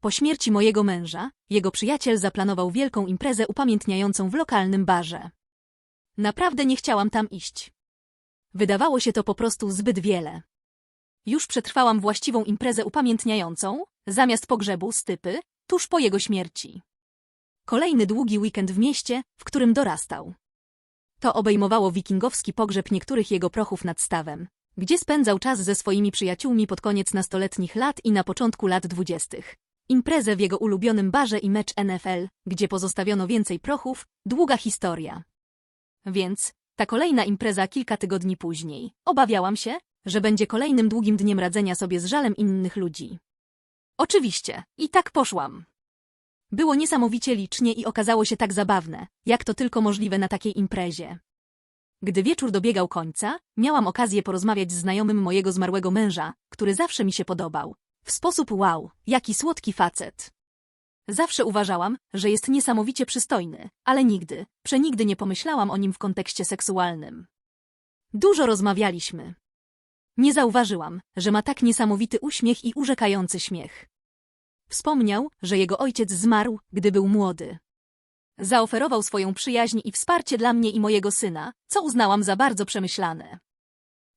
Po śmierci mojego męża, jego przyjaciel zaplanował wielką imprezę upamiętniającą w lokalnym barze. Naprawdę nie chciałam tam iść. Wydawało się to po prostu zbyt wiele. Już przetrwałam właściwą imprezę upamiętniającą, zamiast pogrzebu stypy, tuż po jego śmierci. Kolejny długi weekend w mieście, w którym dorastał. To obejmowało wikingowski pogrzeb niektórych jego prochów nad stawem, gdzie spędzał czas ze swoimi przyjaciółmi pod koniec nastoletnich lat i na początku lat dwudziestych. Imprezę w jego ulubionym barze i mecz NFL, gdzie pozostawiono więcej prochów, długa historia. Więc, ta kolejna impreza kilka tygodni później, obawiałam się, że będzie kolejnym długim dniem radzenia sobie z żalem innych ludzi. Oczywiście, i tak poszłam. Było niesamowicie licznie i okazało się tak zabawne, jak to tylko możliwe na takiej imprezie. Gdy wieczór dobiegał końca, miałam okazję porozmawiać z znajomym mojego zmarłego męża, który zawsze mi się podobał. W sposób wow, jaki słodki facet. Zawsze uważałam, że jest niesamowicie przystojny, ale nigdy, przenigdy nie pomyślałam o nim w kontekście seksualnym. Dużo rozmawialiśmy. Nie zauważyłam, że ma tak niesamowity uśmiech i urzekający śmiech. Wspomniał, że jego ojciec zmarł, gdy był młody. Zaoferował swoją przyjaźń i wsparcie dla mnie i mojego syna, co uznałam za bardzo przemyślane.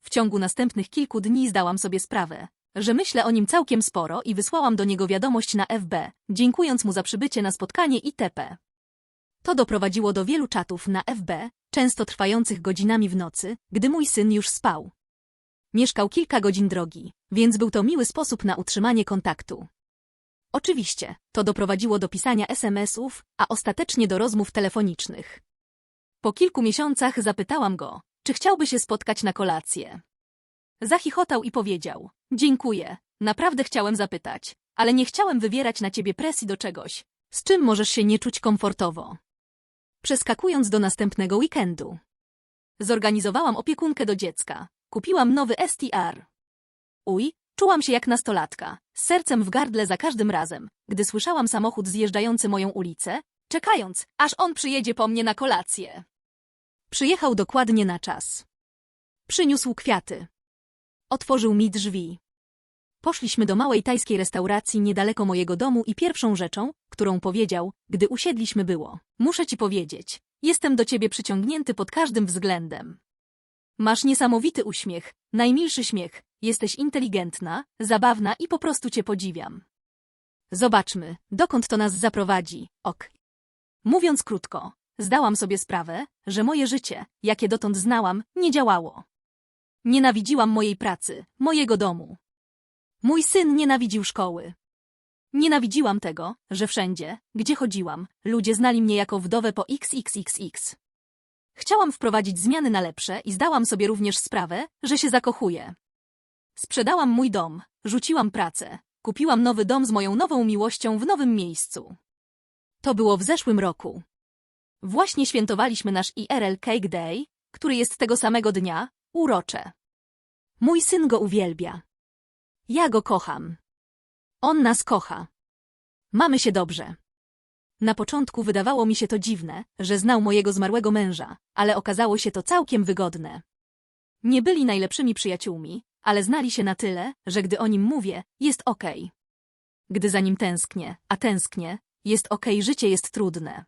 W ciągu następnych kilku dni zdałam sobie sprawę, że myślę o nim całkiem sporo i wysłałam do niego wiadomość na FB, dziękując mu za przybycie na spotkanie itp. To doprowadziło do wielu czatów na FB, często trwających godzinami w nocy, gdy mój syn już spał. Mieszkał kilka godzin drogi, więc był to miły sposób na utrzymanie kontaktu. Oczywiście, to doprowadziło do pisania SMS-ów, a ostatecznie do rozmów telefonicznych. Po kilku miesiącach zapytałam go, czy chciałby się spotkać na kolację. Zachichotał i powiedział, dziękuję, naprawdę chciałem zapytać, ale nie chciałem wywierać na ciebie presji do czegoś, z czym możesz się nie czuć komfortowo. Przeskakując do następnego weekendu. Zorganizowałam opiekunkę do dziecka, kupiłam nowy STR. Uj, czułam się jak nastolatka, z sercem w gardle za każdym razem, gdy słyszałam samochód zjeżdżający moją ulicę, czekając, aż on przyjedzie po mnie na kolację. Przyjechał dokładnie na czas. Przyniósł kwiaty. Otworzył mi drzwi. Poszliśmy do małej tajskiej restauracji niedaleko mojego domu i pierwszą rzeczą, którą powiedział, gdy usiedliśmy było, muszę ci powiedzieć, jestem do ciebie przyciągnięty pod każdym względem. Masz niesamowity uśmiech, najmilszy śmiech, jesteś inteligentna, zabawna i po prostu cię podziwiam. Zobaczmy, dokąd to nas zaprowadzi, ok. Mówiąc krótko, zdałam sobie sprawę, że moje życie, jakie dotąd znałam, nie działało. Nienawidziłam mojej pracy, mojego domu. Mój syn nienawidził szkoły. Nienawidziłam tego, że wszędzie, gdzie chodziłam, ludzie znali mnie jako wdowę po XXXX. Chciałam wprowadzić zmiany na lepsze i zdałam sobie również sprawę, że się zakochuję. Sprzedałam mój dom, rzuciłam pracę, kupiłam nowy dom z moją nową miłością w nowym miejscu. To było w zeszłym roku. Właśnie świętowaliśmy nasz IRL Cake Day, który jest tego samego dnia, urocze. Mój syn go uwielbia. Ja go kocham. On nas kocha. Mamy się dobrze. Na początku wydawało mi się to dziwne, że znał mojego zmarłego męża, ale okazało się to całkiem wygodne. Nie byli najlepszymi przyjaciółmi, ale znali się na tyle, że gdy o nim mówię, jest okej. Gdy za nim tęsknię, a tęsknię, jest okej, życie jest trudne.